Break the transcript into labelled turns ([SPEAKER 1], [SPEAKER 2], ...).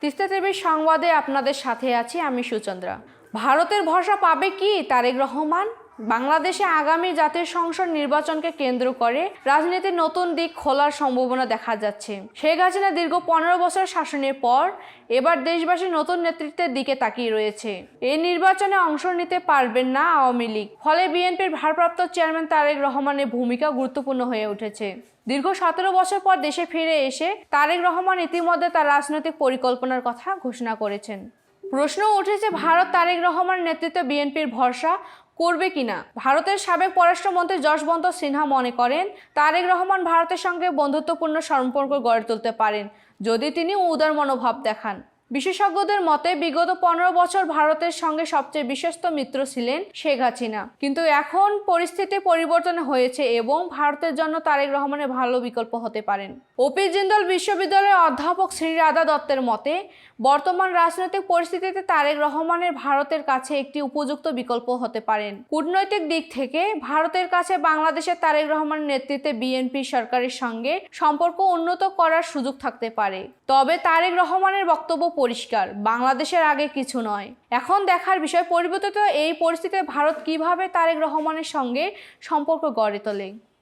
[SPEAKER 1] তিস্তা টিভির সংবাদে আপনাদের সাথে আছি আমি সুচন্দ্রা। ভারতের ভরসা পাবে কি তারেক রহমান? বাংলাদেশে আগামী জাতীয় সংসদ নির্বাচনকে কেন্দ্র করে রাজনীতির নতুন দিক খোলার সম্ভাবনা দেখা যাচ্ছে। শেখ হাসিনা দীর্ঘ পনেরো বছর শাসনের পর এবার দেশবাসী নতুন নেতৃত্বের দিকে তাকিয়ে রয়েছে। এই নির্বাচনে অংশ নিতে পারবেন না আওয়ামী লীগ। ফলে বিএনপির ভারপ্রাপ্ত চেয়ারম্যান তারেক রহমানের ভূমিকা গুরুত্বপূর্ণ হয়ে উঠেছে। দীর্ঘ সতেরো বছর পর দেশে ফিরে এসে তারেক রহমান ইতিমধ্যে তার রাজনৈতিক পরিকল্পনার কথা ঘোষণা করেছেন। প্রশ্ন উঠেছে, ভারত তারেক রহমান নেতৃত্বে বিএনপির ভরসা করবে কিনা? ভারতের সাবেক পররাষ্ট্রমন্ত্রী যশবন্ত সিনহা মনে করেন, তারেক রহমান ভারতের সঙ্গে বন্ধুত্বপূর্ণ সম্পর্ক গড়ে তুলতে পারেন, যদি তিনি উদার মনোভাব দেখান। বিশেষজ্ঞদের মতে, বিগত পনেরো বছর ভারতের সঙ্গে সবচেয়ে বিশ্বস্ত মিত্র ছিলেন শেখ হাসিনা। কিন্তু এখন পরিস্থিতি পরিবর্তন হয়েছে এবং ভারতের জন্য তারেক রহমানের ভালো বিকল্প হতে পারেন। ওপি জিন্দল বিশ্ববিদ্যালয়ের অধ্যাপক শ্রী রাধা দত্তের মতে, বর্তমান রাজনৈতিক পরিস্থিতিতে তারেক রহমানের ভারতের কাছে একটি উপযুক্ত বিকল্প হতে পারেন। কূটনৈতিক দিক থেকে, ভারতের কাছে বাংলাদেশের তারেক রহমানের নেতৃত্বে বিএনপি সরকারের সঙ্গে সম্পর্ক উন্নত করার সুযোগ থাকতে পারে। তবে তারেক রহমানের বক্তব্য পরিষ্কার, বাংলাদেশের আগে কিছু নয়। এখন দেখার বিষয় পরিবর্তিত এই পরিস্থিতিতে ভারত কীভাবে তারেক রহমানের সঙ্গে সম্পর্ক গড়ে তোলে?